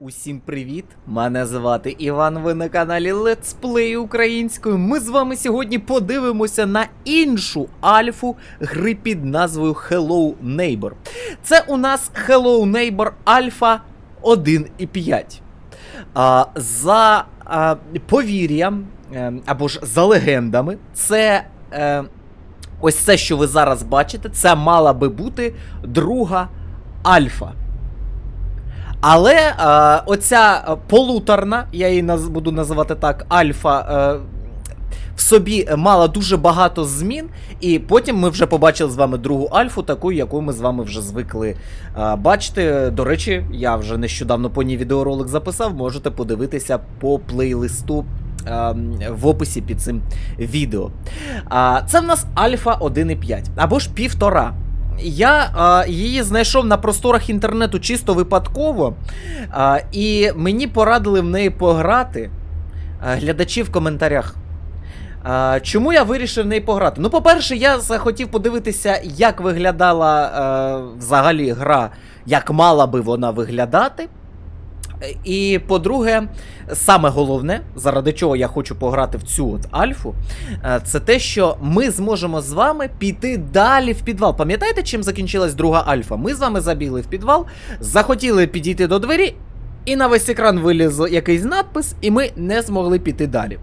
Усім привіт! Мене звати Іван. Ви на каналі Let's Play українською. Ми з вами сьогодні подивимося на іншу альфу гри під назвою Hello Neighbor. Це у нас Hello Neighbor Альфа 1.5. А, за а, повір'ям е, або ж за легендами, це. Е, ось це, що ви зараз бачите, це мала би бути друга альфа. Але е, оця е, полуторна, я її наз, буду називати так, альфа. Е, в собі мала дуже багато змін, і потім ми вже побачили з вами другу альфу, таку, яку ми з вами вже звикли е, бачити. До речі, я вже нещодавно по ній відеоролик записав, можете подивитися по плейлисту е, в описі під цим відео. А, це в нас Альфа 1.5 або ж півтора. Я а, її знайшов на просторах інтернету чисто випадково, а, і мені порадили в неї пограти а, глядачі в коментарях. А, чому я вирішив в неї пограти? Ну, по-перше, я захотів подивитися, як виглядала а, взагалі гра, як мала би вона виглядати. І по-друге, саме головне, заради чого я хочу пограти в цю от альфу, е, це те, що ми зможемо з вами піти далі в підвал. Пам'ятаєте, чим закінчилась друга альфа? Ми з вами забігли в підвал, захотіли підійти до двері, і на весь екран виліз якийсь надпис, і ми не змогли піти далі.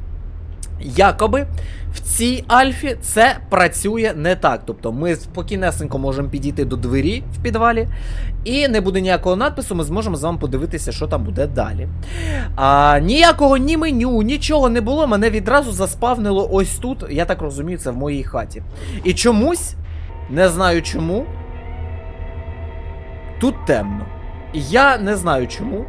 Якоби в цій альфі це працює не так. Тобто ми спокійнесенько можемо підійти до двері в підвалі, і не буде ніякого надпису, ми зможемо з вами подивитися, що там буде далі. А, Ніякого ні меню, нічого не було. Мене відразу заспавнило ось тут. Я так розумію, це в моїй хаті. І чомусь, не знаю чому. Тут темно. Я не знаю чому.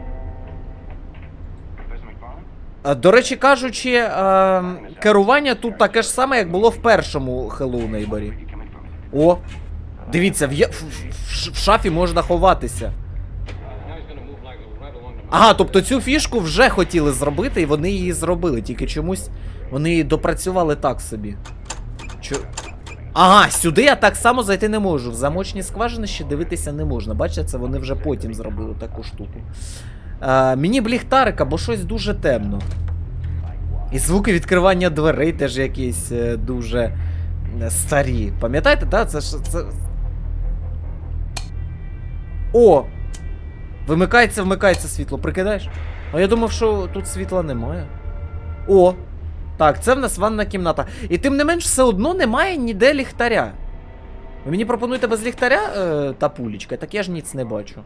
Е, До речі кажучи, е, керування тут таке ж саме, як було в першому Hello Neighbor. О, дивіться, в, в- в шафі можна ховатися. Ага, тобто цю фішку вже хотіли зробити, і вони її зробили, тільки чомусь вони її допрацювали так собі. Чо... Ага, сюди я так само зайти не можу. В замочні скважини ще дивитися не можна. Бачите, це вони вже потім зробили таку штуку. Е, мені б ліхтарика, бо щось дуже темно. І звуки відкривання дверей теж якісь е, дуже старі. Пам'ятаєте, так? Це ж. Це... О! Вимикається, вмикається світло, прикидаєш? А я думав, що тут світла немає. О! Так, це в нас ванна кімната. І тим не менш, все одно немає ніде ліхтаря. Ви мені пропонуєте без ліхтаря е, та пулічка, так я ж ніц не бачу.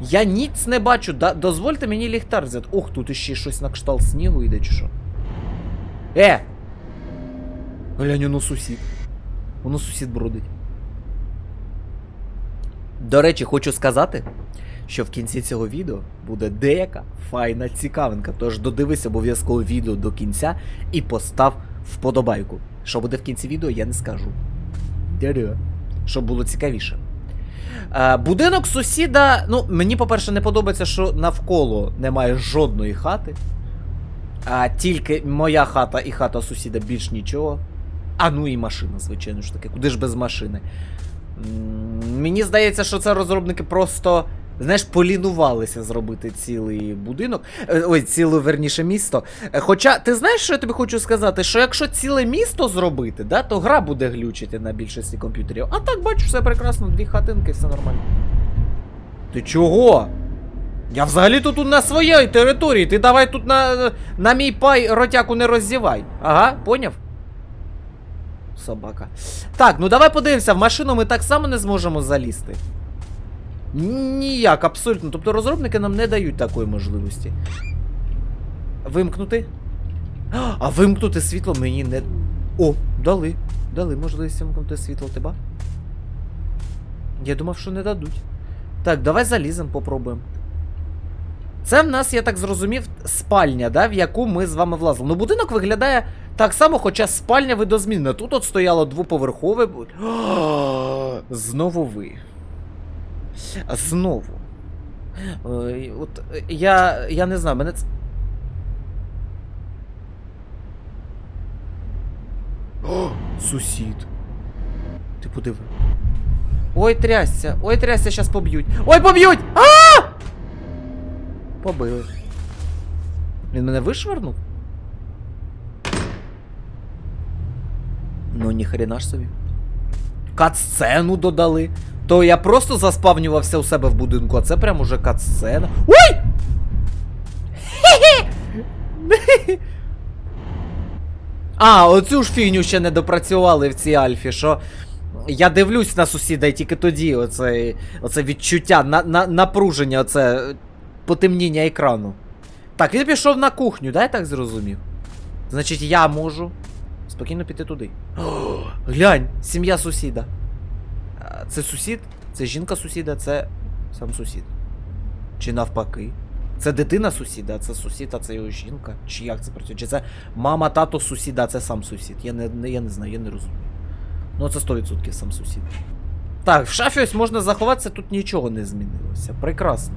Я ніц не бачу. Да, дозвольте мені ліхтар взяти. Ох, тут іще щось на кшталт снігу йде, чи що. Е! Глянь, воно сусід. Воно сусід бродить. До речі, хочу сказати, що в кінці цього відео буде деяка файна цікавинка. Тож додивись обов'язково відео до кінця і постав вподобайку. Що буде в кінці відео, я не скажу. Дядя. Щоб було цікавіше. Е, будинок сусіда. Ну, мені, по-перше, не подобається, що навколо немає жодної хати. А тільки моя хата і хата сусіда більш нічого. А ну і машина, звичайно ж таки. Куди ж без машини? Мені здається, що це розробники просто. Знаєш, полінувалися зробити цілий будинок. Е, Ой, ціле верніше місто. Е, Хоча, ти знаєш, що я тобі хочу сказати? Що якщо ціле місто зробити, да, то гра буде глючити на більшості комп'ютерів. А так, бачу, все прекрасно, дві хатинки, все нормально. Ти чого? Я взагалі тут на своїй території. Ти давай тут на, на мій пай ротяку не роззівай. Ага, поняв? Собака. Так, ну давай подивимося, в машину ми так само не зможемо залізти. Ніяк, абсолютно. Тобто розробники нам не дають такої можливості. Вимкнути? А, вимкнути світло мені не. О, дали. Дали можливість вимкнути світло, тебе? Я думав, що не дадуть. Так, давай залізем, попробуємо. Це в нас, я так зрозумів, спальня, да, в яку ми з вами влазили. Ну, будинок виглядає так само, хоча спальня видозмінна. Тут от стояло двоповерхове. Знову ви. Знову. От е, я. я не знаю, мене це. О, сусід. Ти подиви. Ой, трясся, ой, трясся, щас поб'ють. Ой, поб'ють! А! побили. Він мене вишвернув? Ну, ніхрена ж собі. Кат-сцену додали. То я просто заспавнювався у себе в будинку, а це прям уже кат-сцена. Ой! А, оцю ж фігню ще не допрацювали в цій альфі, що я дивлюсь на сусіда і тільки тоді оце, оце відчуття, на, на, напруження, оце потемніння екрану. Так, він пішов на кухню, да, я так зрозумів? Значить, я можу спокійно піти туди. О, глянь, сім'я сусіда. Це сусід? Це жінка сусіда, це сам сусід. Чи навпаки? Це дитина сусіда, це сусід, а це його жінка. Чи як це працює? Чи це мама, тато сусіда, це сам сусід. Я не- я не знаю, я не розумію. Ну, це 100% сам сусід. Так, в шафі ось можна заховатися, тут нічого не змінилося. Прекрасно.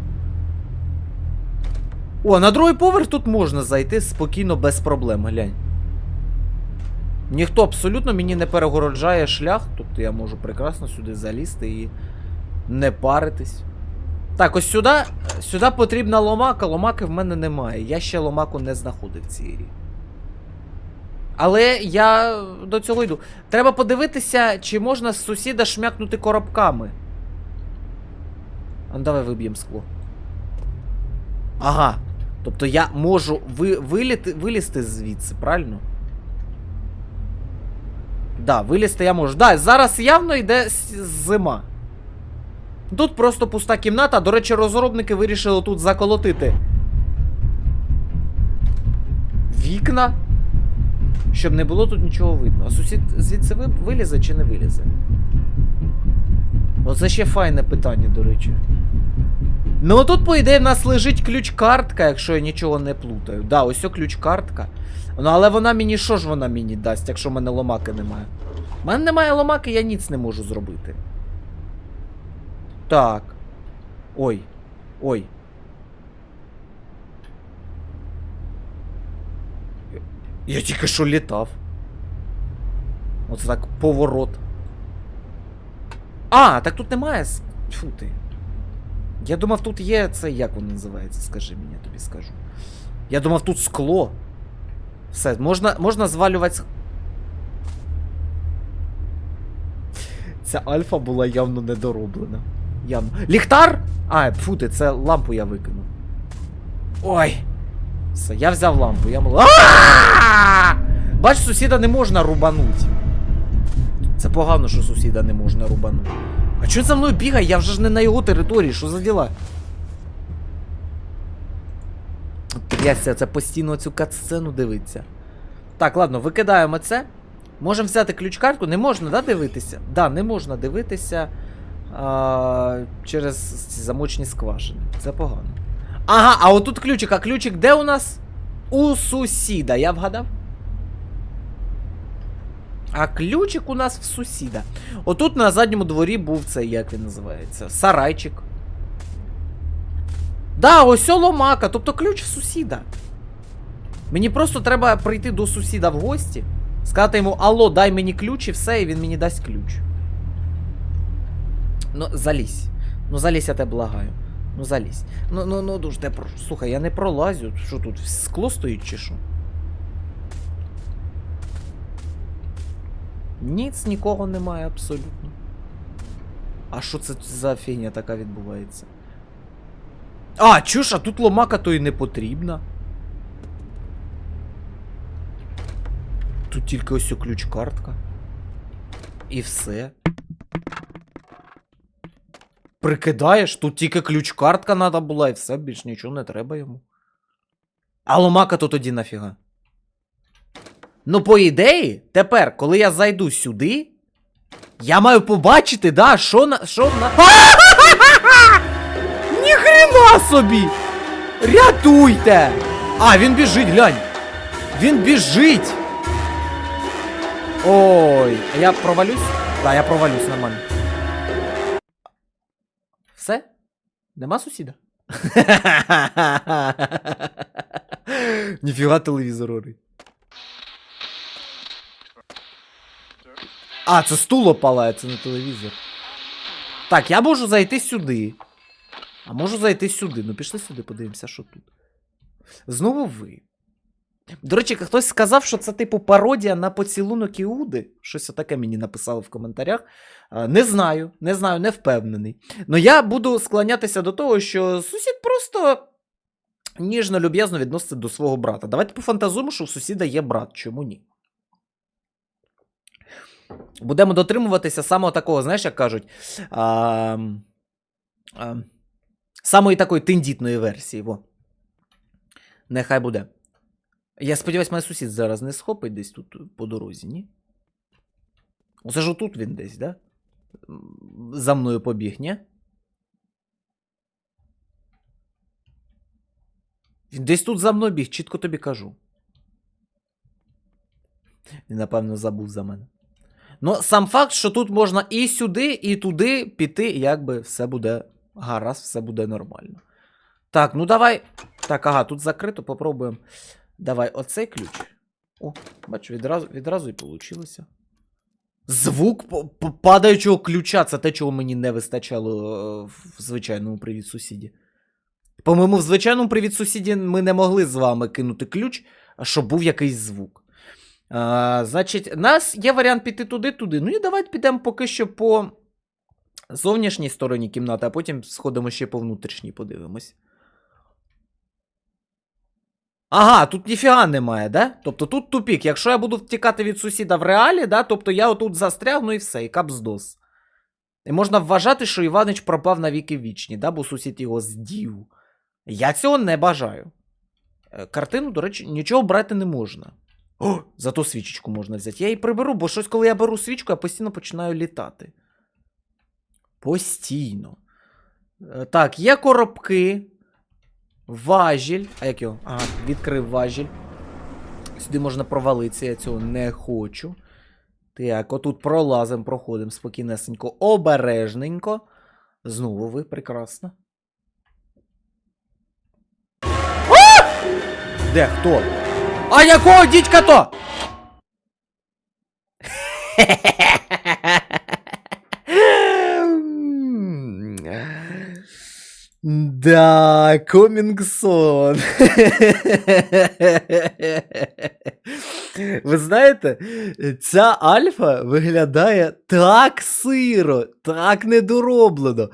О, на другий поверх тут можна зайти спокійно, без проблем, глянь. Ніхто абсолютно мені не перегороджає шлях, тобто я можу прекрасно сюди залізти і не паритись. Так, ось сюди, сюди потрібна ломака, ломаки в мене немає. Я ще ломаку не знаходив в цій грі. Але я до цього йду. Треба подивитися, чи можна з сусіда шмякнути коробками. А ну давай виб'ємо скло. Ага. Тобто я можу ви, виліти, вилізти звідси, правильно? Да, вилізти я можу. Да, зараз явно йде зима. Тут просто пуста кімната. До речі, розробники вирішили тут заколотити. Вікна. Щоб не було тут нічого видно. А сусід звідси вилізе чи не вилізе? Оце ще файне питання, до речі. Ну тут, по ідеї, в нас лежить ключ-картка, якщо я нічого не плутаю. Да, ось о ключ-картка. Ну але вона мені що ж вона мені дасть, якщо в мене ломаки немає? У мене немає ломаки, я ніц не можу зробити. Так. Ой. Ой. Я тільки що літав. Оце так поворот. А, так тут немає. Тьфу ти. Я думав, тут є це, як воно називається, скажи мені, я тобі скажу. Я думав, тут скло. Все, можна, можна звалювати. Ця альфа була явно недороблена. Явно. Ліхтар! А, фу ти, це лампу я викинув. Ой! Все, я взяв лампу, я мол. А! Бач, сусіда не можна рубануть. Це погано, що сусіда не можна рубанути. А чого за мною бігає? Я вже не на його території, що за діла? Трясся, це постійно цю катсцену дивиться. Так, ладно, викидаємо це. Можемо взяти ключ-картку. Не можна, да, дивитися? Да, не можна дивитися а, через замочні скважини. Це погано. Ага, а отут ключик. А ключик де у нас? У сусіда. Я вгадав? А ключик у нас в сусіда. Отут на задньому дворі був цей, як він називається? Сарайчик. Да, ось о ломака, тобто ключ в сусіда. Мені просто треба прийти до сусіда в гості, сказати йому, алло, дай мені ключ і все, і він мені дасть ключ. Ну, залізь. Ну, залізь, я тебе благаю. Ну, залізь. Ну, ну, ну, дуже те. Слухай, я не пролазю. Що тут? Скло стоїть чи що? Ніц нікого немає абсолютно. А що це за фігня така відбувається? А, чуш, а тут ломака то і не потрібна. Тут тільки ось о ключ-картка. І все. Прикидаєш, тут тільки ключ-картка треба була, і все, більш нічого не треба йому. А ломака то тоді нафіга. Ну, по ідеї, тепер, коли я зайду сюди, я маю побачити, да, що на. що на. Ніхрена собі! Рятуйте! А, він біжить, глянь! Він біжить! Ой, а я провалюсь? Да, я провалюсь нормально. Все? Нема сусіда? Ніфіга телевізор орить. А, це стуло палає, не телевізор. Так, я можу зайти сюди. А можу зайти сюди. Ну пішли сюди, подивимося, що тут. Знову ви. До речі, хтось сказав, що це типу пародія на поцілунок Іуди. Щось таке мені написали в коментарях. Не знаю, не знаю, не впевнений. Ну я буду склонятися до того, що сусід просто ніжно, люб'язно відноситься до свого брата. Давайте пофантазуємо, що у сусіда є брат. Чому ні? Будемо дотримуватися самого такого, знаєш, як кажуть. А, а, самої такої тендітної версії. Во. Нехай буде. Я сподіваюся, мене сусід зараз не схопить десь тут по дорозі, ні? Оце ж отут він десь, да? За мною побіг, ні? Він десь тут за мною біг, чітко тобі кажу. Він, напевно, забув за мене. Ну, сам факт, що тут можна і сюди, і туди піти, якби все буде гаразд, все буде нормально. Так, ну давай. Так, ага, тут закрито, попробуємо. Давай оцей ключ. О, бачу, відразу, відразу і получилося. Звук падаючого ключа це те, чого мені не вистачало е, в звичайному привіт сусіді. По-моєму, в звичайному привіт сусіді ми не могли з вами кинути ключ, щоб був якийсь звук. А, значить, нас є варіант піти туди-туди. Ну і давайте підемо поки що по зовнішній стороні кімнати, а потім сходимо ще по внутрішній, подивимось. Ага, тут ніфіга немає, да? Тобто тут тупік. Якщо я буду втікати від сусіда в реалі, да, тобто я отут застрягну і все, і капздос. І можна вважати, що Іванич пропав на віки вічні, да, бо сусід його здів. Я цього не бажаю. Е, Картину, до речі, нічого брати не можна. О, зато свічечку можна взяти. Я її приберу, бо щось, коли я беру свічку, я постійно починаю літати. Постійно. Е, Так, є коробки. Важіль. А як його? Ага, відкрив важіль. Сюди можна провалитися, я цього не хочу. Так, отут пролазимо, проходимо спокійнесенько, обережненько. Знову ви, прекрасно. Де хто? А якого дідька то? Да, комінгсон. Ви знаєте, ця альфа виглядає так сиро, так недороблено.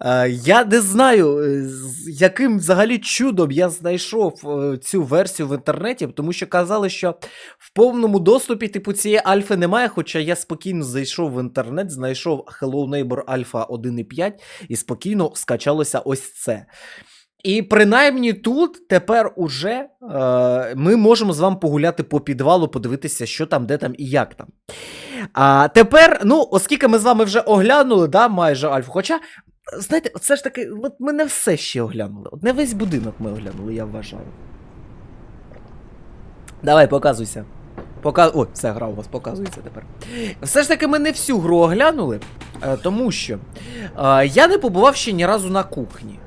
Е, Я не знаю, е, яким взагалі чудом я знайшов е, цю версію в інтернеті, тому що казали, що в повному доступі типу цієї альфи немає, хоча я спокійно зайшов в інтернет, знайшов Hello Neighbor Alpha 1.5 і спокійно скачалося ось це. І принаймні тут тепер уже е, ми можемо з вами погуляти по підвалу, подивитися, що там, де там і як там. А тепер, ну, оскільки ми з вами вже оглянули, да, майже Альфу. Хоча, знаєте, це ж таки, от ми не все ще оглянули. От не весь будинок ми оглянули, я вважаю. Давай, показуйся. Пока... О, все, гра у вас показується тепер. Все ж таки, ми не всю гру оглянули, е, тому що е, я не побував ще ні разу на кухні.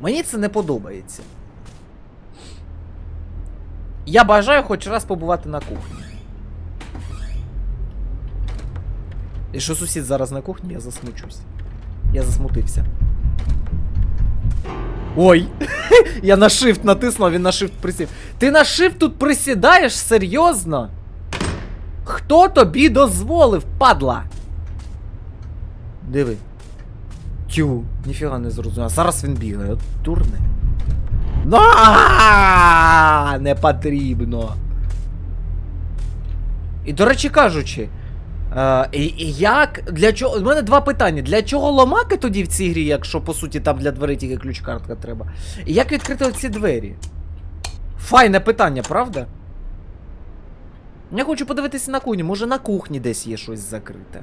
Мені це не подобається. Я бажаю хоч раз побувати на кухні. І що сусід зараз на кухні, я засмучусь. Я засмутився. Ой! я на shift натиснув, він на shift присів. Ти на shift тут присідаєш? Серйозно? Хто тобі дозволив, падла? Диви. Тю, ніфіга не зрозумів. А зараз він бігає, дурне. На! Не потрібно. І, до речі кажучи, е, як. Для чого. У мене два питання. Для чого ломаки тоді в цій грі, якщо по суті там для дверей тільки ключ-картка треба? І як відкрити оці двері? Файне питання, правда? Я хочу подивитися на кухні. Може на кухні десь є щось закрите.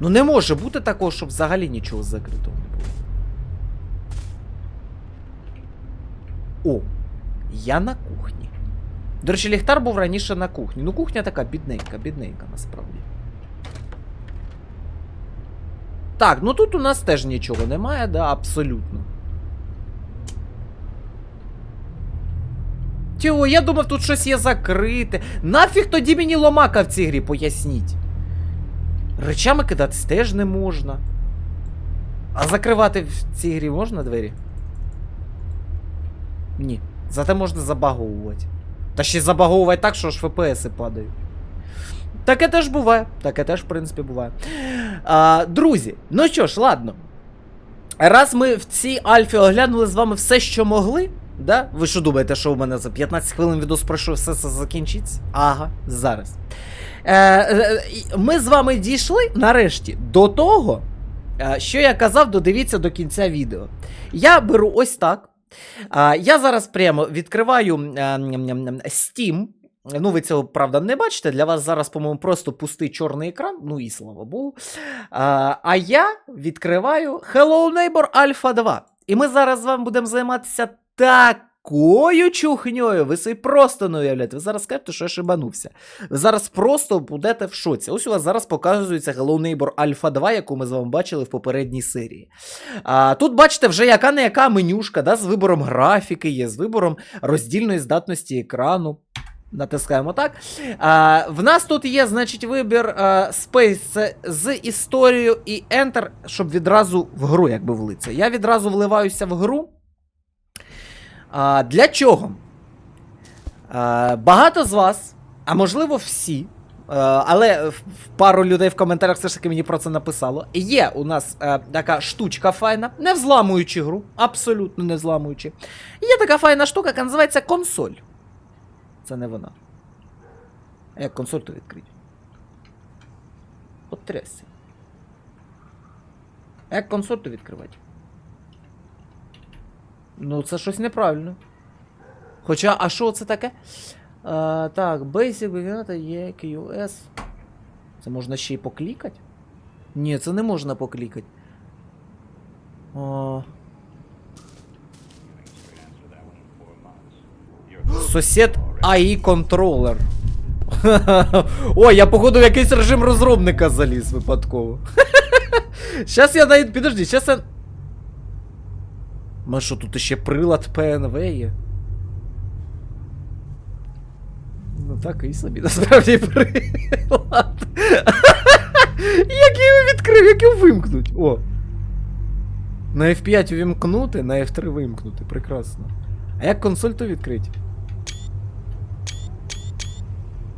Ну не може бути такого, щоб взагалі нічого закритого не було. О, я на кухні. До речі, ліхтар був раніше на кухні. Ну, кухня така бідненька, бідненька насправді. Так, ну тут у нас теж нічого немає, да, абсолютно. Тьо, я думав, тут щось є закрите. Нафіг тоді мені ломака в цій грі, поясніть. Речами кидатись теж не можна. А закривати в цій грі можна двері? Ні. Зате можна забаговувати. Та ще забаговувати так, що ж ФПСи падають. Таке теж буває. Таке теж, в принципі, буває. А, друзі, ну що ж, ладно. Раз ми в цій альфі оглянули з вами все, що могли. Да? Ви що думаєте, що у мене за 15 хвилин відос пройшов, все це закінчиться? Ага, зараз. Е, е, ми з вами дійшли нарешті до того, е, що я казав, додивіться до кінця відео. Я беру ось так. А, я зараз прямо відкриваю е, Steam. Ну, ви цього, правда, не бачите. Для вас зараз, по-моєму, просто пустий чорний екран. Ну і слава Богу. А, а я відкриваю Hello Neighbor Alpha 2. І ми зараз з вами будемо займатися такою чухньою. Ви собі просто не уявляєте. Ви зараз скажете, що я шибанувся. Ви зараз просто будете в шоці. Ось у вас зараз показується Hello Neighbor Alpha 2, яку ми з вами бачили в попередній серії. А, тут бачите, вже яка не яка менюшка, да, з вибором графіки є, з вибором роздільної здатності екрану. Натискаємо так. А, в нас тут є, значить, вибір а, Space з історією і Enter, щоб відразу в гру, якби влитися. Я відразу вливаюся в гру. А, для чого? А, багато з вас, а можливо всі, але пару людей в коментарях все ж таки мені про це написало. Є у нас е, така штучка файна, не взламуючи гру, абсолютно не взламуючи. Є така файна штука, яка називається консоль. Це не вона. А як консоль то відкрити? От як консоль то відкривати? Ну, це щось неправильно. Хоча, а що це таке? А, так, Basic Beginner є QS. Це можна ще й поклікати? Ні, це не можна поклікати. О... Сосед AI контролер. Ой, я походу в якийсь режим розробника заліз випадково. Щас я найду. Підожди, щас я. Ма що тут ще прилад ПНВ є? Ну так, і собі насправді прилад. Як його відкрив, як його вимкнуть? О. На F5 увімкнути, на F3 вимкнути. Прекрасно. А як консоль то відкрити?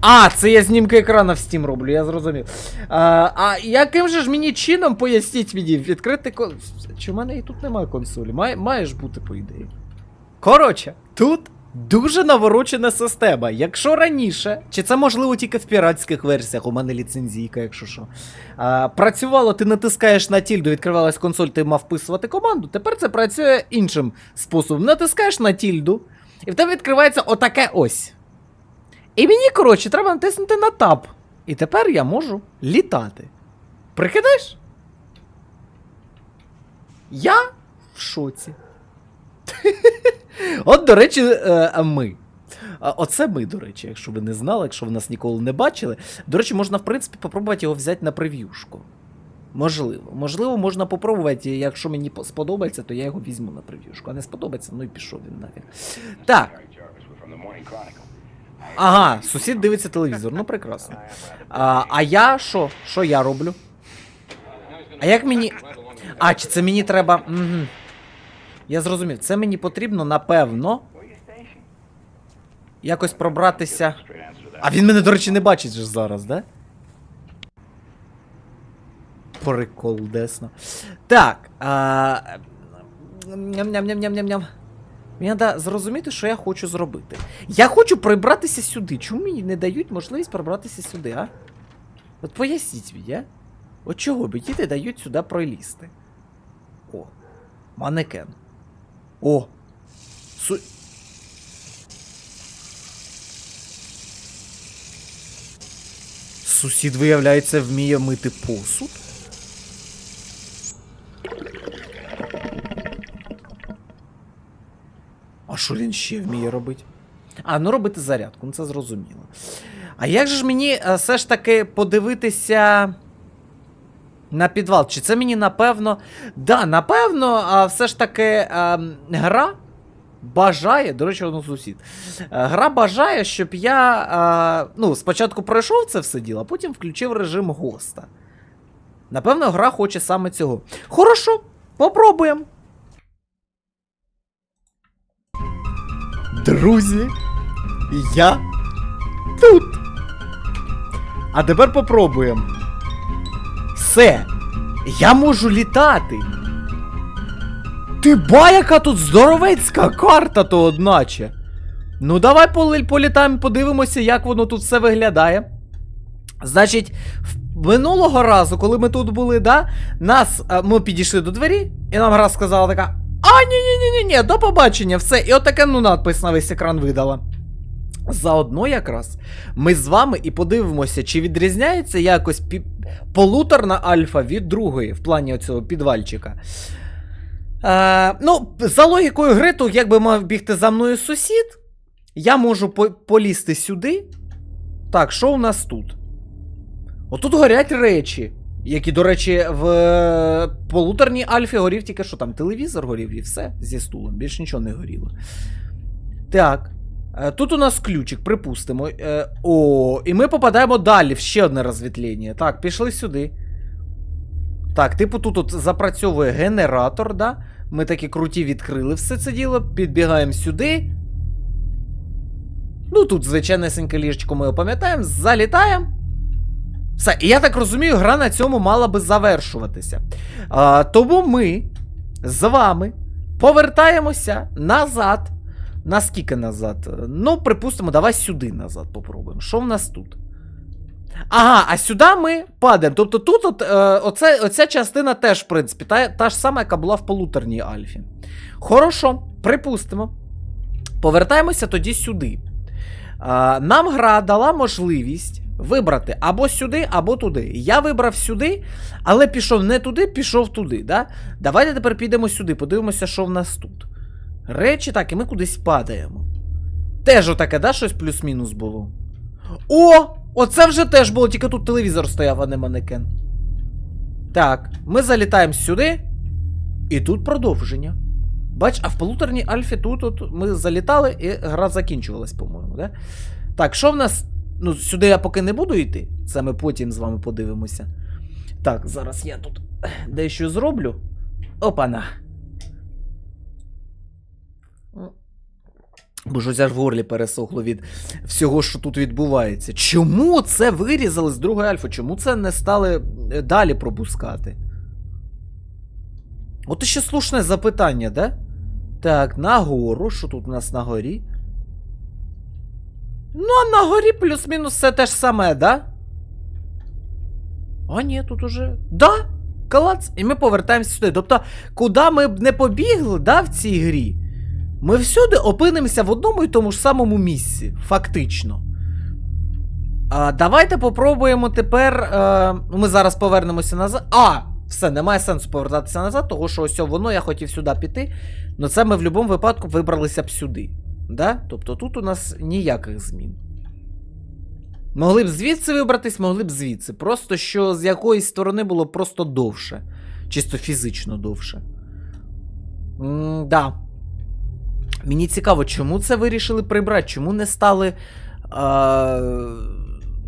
А, це я знімки екрана в Steam роблю, я зрозумів. А, а яким же ж мені чином поясніть мені відкрити кон... Чи в мене і тут немає консолі? Має, має ж бути, по ідеї. Коротше, тут дуже наворочена система. Якщо раніше, чи це можливо тільки в піратських версіях, у мене ліцензійка, якщо що. А, працювало, ти натискаєш на тільду, відкривалась консоль, ти мав вписувати команду. Тепер це працює іншим способом. Натискаєш на тільду, і в тебе відкривається отаке ось. І мені, коротше, треба натиснути на таб. І тепер я можу літати. Прикидаєш? Я в шоці. От, до речі, е, ми. Оце ми, до речі, якщо ви не знали, якщо ви нас ніколи не бачили. До речі, можна, в принципі, попробувати його взяти на прев'юшку. Можливо. Можливо, можна попробувати, якщо мені сподобається, то я його візьму на прев'юшку. А не сподобається, ну і пішов він нафіг. Так. Ага, сусід дивиться телевізор, ну прекрасно. А, а я що? Що я роблю? А як мені. А, чи це мені треба. Угу. Я зрозумів, це мені потрібно, напевно. Якось пробратися. А він мене, до речі, не бачить же зараз, да? Прикол, десно. Так. А... Ням-ням-ням-ням-ням-ням. Мені треба зрозуміти, що я хочу зробити. Я хочу прибратися сюди. Чому мені не дають можливість пробратися сюди, а? От поясніть мені, а? От чого мені не дають сюди пролізти? О, манекен. О! Су... Сусід, виявляється, вміє мити посуд? Що він ще вміє робити? А, ну робити зарядку, ну це зрозуміло. А як же ж мені е, все ж таки подивитися на підвал? Чи це мені напевно. Да, напевно, а все ж таки е, гра бажає, до речі, воно сусід. Е, Гра бажає, щоб я е, ну, спочатку пройшов це все діло, а потім включив режим госта. Напевно, гра хоче саме цього. Хорошо. Попробуємо. Друзі, я тут. А тепер попробуємо. Все. Я можу літати. Ти ба, яка тут здоровецька карта, то одначе. Ну, давай полі- політаємо, подивимося, як воно тут все виглядає. Значить, минулого разу, коли ми тут були, да, нас, ми підійшли до двері, і нам гра сказала така: А, ні-ні-ні-ні, до побачення, все. І отаке, ну, надпис на весь екран видала. Заодно якраз ми з вами і подивимося, чи відрізняється якось пі- полуторна альфа від другої в плані оцього підвальчика. Е, ну, за логікою гри, то якби мав бігти за мною сусід, я можу по- полізти сюди. Так, що у нас тут? Отут горять речі, які, до речі, в е, полуторній альфі горів тільки що там телевізор горів і все зі стулом, більш нічого не горіло. Так. Е, Тут у нас ключик, припустимо. Е, О, і ми попадаємо далі в ще одне розвітлення. Так, пішли сюди. Так, типу, тут от запрацьовує генератор, да? Ми такі круті відкрили все це діло, підбігаємо сюди. Ну, тут звичайнесеньке ліжечко ми пам'ятаємо, залітаємо. Все, і я так розумію, гра на цьому мала би завершуватися. А, тому ми з вами повертаємося назад. Наскільки назад? Ну, припустимо, давай сюди назад попробуємо. Що в нас тут? Ага, а сюди ми падаємо. Тобто тут от, е, оце, оця частина теж, в принципі, та, та ж сама, яка була в полуторній альфі. Хорошо, припустимо. Повертаємося тоді сюди. А, нам гра дала можливість вибрати або сюди, або туди. Я вибрав сюди, але пішов не туди, пішов туди. Да? Давайте тепер підемо сюди, подивимося, що в нас тут. Речі, так, і ми кудись падаємо. Теж отаке, да, щось плюс-мінус було. О! Оце вже теж було, тільки тут телевізор стояв, а не манекен. Так, ми залітаємо сюди. І тут продовження. Бач, а в полуторній альфі тут от ми залітали і гра закінчувалась, по-моєму, да? Так, що в нас. Ну, сюди я поки не буду йти. Це ми потім з вами подивимося. Так, зараз я тут дещо зроблю. Опана. Бо ж аж в горлі пересохло від всього, що тут відбувається. Чому це вирізали з другої альфи? Чому це не стали е, далі пропускати? От ще слушне запитання, да? Так, нагору. Що тут у нас на горі? Ну, а на горі плюс-мінус все те ж саме, да? А, ні, тут уже. Да! Калац, і ми повертаємося сюди. Тобто, куди ми б не побігли, да, в цій грі, ми всюди опинимося в одному і тому ж самому місці, фактично. А, давайте попробуємо тепер. Е, ми зараз повернемося назад. А! Все, немає сенсу повертатися назад, того що ось воно я хотів сюди піти. але це ми в будь-якому випадку вибралися б сюди. Да? Тобто тут у нас ніяких змін. Могли б звідси вибратись, могли б звідси. Просто що з якоїсь сторони було просто довше. Чисто фізично довше. М, да. Мені цікаво, чому це вирішили прибрати, чому не стали а,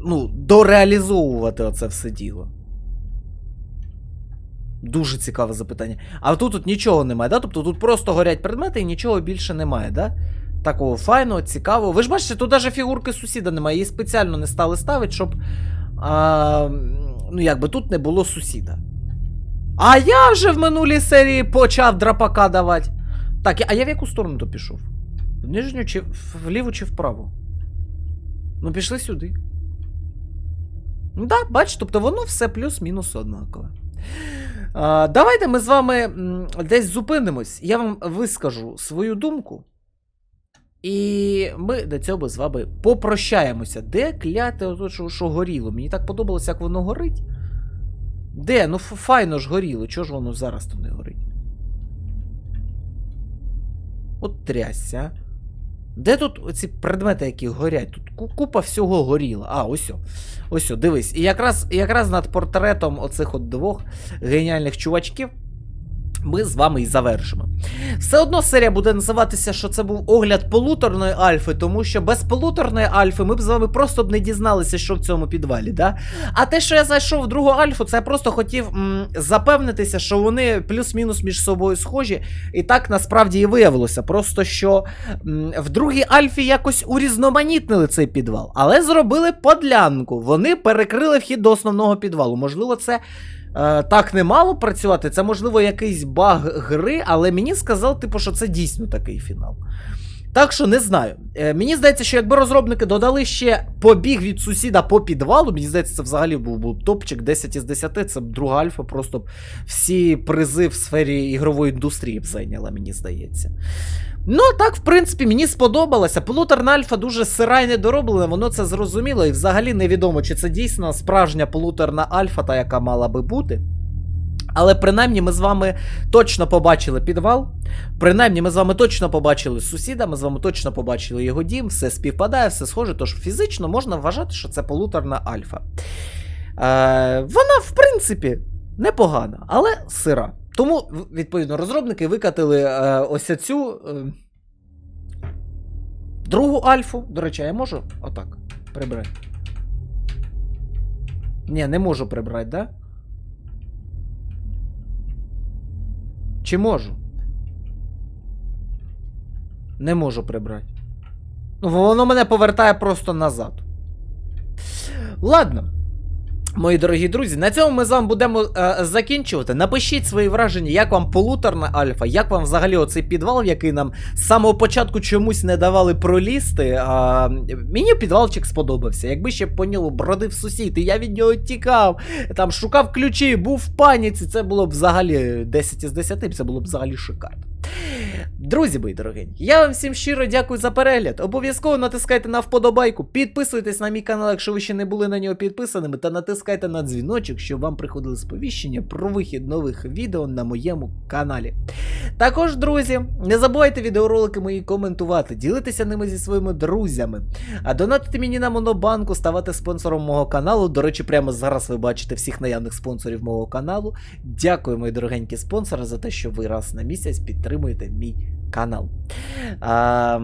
ну, дореалізовувати оце все діло. Дуже цікаве запитання. А тут тут нічого немає, да? Тобто тут просто горять предмети і нічого більше немає, да? Такого файного, цікавого. Ви ж бачите, тут навіть фігурки сусіда немає. Її спеціально не стали ставити, щоб. А, ну, якби тут не було сусіда. А я вже в минулій серії почав драпака давати. Так, а я в яку сторону то пішов? В нижню чи вліву чи вправо? Ну, пішли сюди. Ну так, да, бач, тобто воно все плюс-мінус однакове. Давайте ми з вами десь зупинимось. Я вам вискажу свою думку. І ми до цього з вами попрощаємося. Де кляте, ото, що, що горіло? Мені так подобалося, як воно горить. Де? Ну файно ж горіло, чого ж воно зараз тут не горить? От трясся. Де тут оці предмети, які горять? Тут купа всього горіла. А, ось. Ось, дивись. І якраз, якраз над портретом оцих от двох геніальних чувачків ми з вами і завершимо. Все одно серія буде називатися, що це був огляд полуторної альфи, тому що без полуторної альфи ми б з вами просто б не дізналися, що в цьому підвалі. Да? А те, що я зайшов в другу альфу, це я просто хотів м, запевнитися, що вони плюс-мінус між собою схожі. І так насправді і виявилося. Просто що м, в другій альфі якось урізноманітнили цей підвал, але зробили подлянку. Вони перекрили вхід до основного підвалу. Можливо, це. Е, так не мало працювати, це можливо якийсь баг гри, але мені сказали, типу, що це дійсно такий фінал. Так що не знаю. Е, мені здається, що якби розробники додали ще побіг від сусіда по підвалу, мені здається, це взагалі був, був топчик 10 із 10. Це б друга альфа, просто б всі призи в сфері ігрової індустрії б зайняла, мені здається. Ну, а так, в принципі, мені сподобалося. Полуторна альфа дуже сира і недороблена, воно це зрозуміло, і взагалі невідомо, чи це дійсно справжня полуторна альфа, та яка мала би бути. Але принаймні ми з вами точно побачили підвал. Принаймні, ми з вами точно побачили сусіда, ми з вами точно побачили його дім, все співпадає, все схоже, тож фізично можна вважати, що це полуторна альфа. Е, вона, в принципі, непогана, але сира. Тому, відповідно, розробники викатили е, ось цю е, другу альфу. До речі, я можу отак прибрати. Ні, не можу прибрати, да? Чи можу? Не можу прибрати. Ну, воно мене повертає просто назад. Ладно. Мої дорогі друзі, на цьому ми з вами будемо е, закінчувати. Напишіть свої враження, як вам полуторна альфа, як вам взагалі оцей підвал, який нам з самого початку чомусь не давали пролізти. А, мені підвалчик сподобався. Якби ще по ньому бродив сусід, і я від нього тікав, там шукав ключі, був в паніці, це було б взагалі 10 із 10, це було б взагалі шикарно. Друзі мої дорогенькі, я вам всім щиро дякую за перегляд. Обов'язково натискайте на вподобайку, підписуйтесь на мій канал, якщо ви ще не були на нього підписаними, та натискайте на дзвіночок, щоб вам приходили сповіщення про вихід нових відео на моєму каналі. Також, друзі, не забувайте відеоролики мої коментувати, ділитися ними зі своїми друзями, а донатити мені на монобанку, ставати спонсором мого каналу. До речі, прямо зараз ви бачите всіх наявних спонсорів мого каналу. Дякую, мої дорогенькі спонсори, за те, що ви раз на місяць підтримуєте мій канал. А,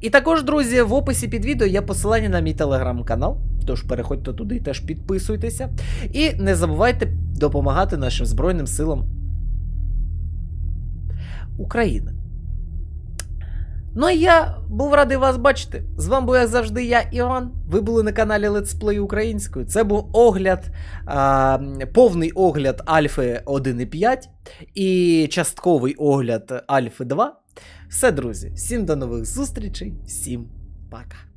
і також, друзі, в описі під відео є посилання на мій телеграм-канал. Тож переходьте туди і теж підписуйтеся. І не забувайте допомагати нашим Збройним силам України. Ну а я був радий вас бачити. З вами був як завжди я, Іван. Ви були на каналі Let's Play українською. Це був огляд, а, повний огляд Альфи 1.5 і частковий огляд Альфи 2. Все, друзі, всім до нових зустрічей, всім пока.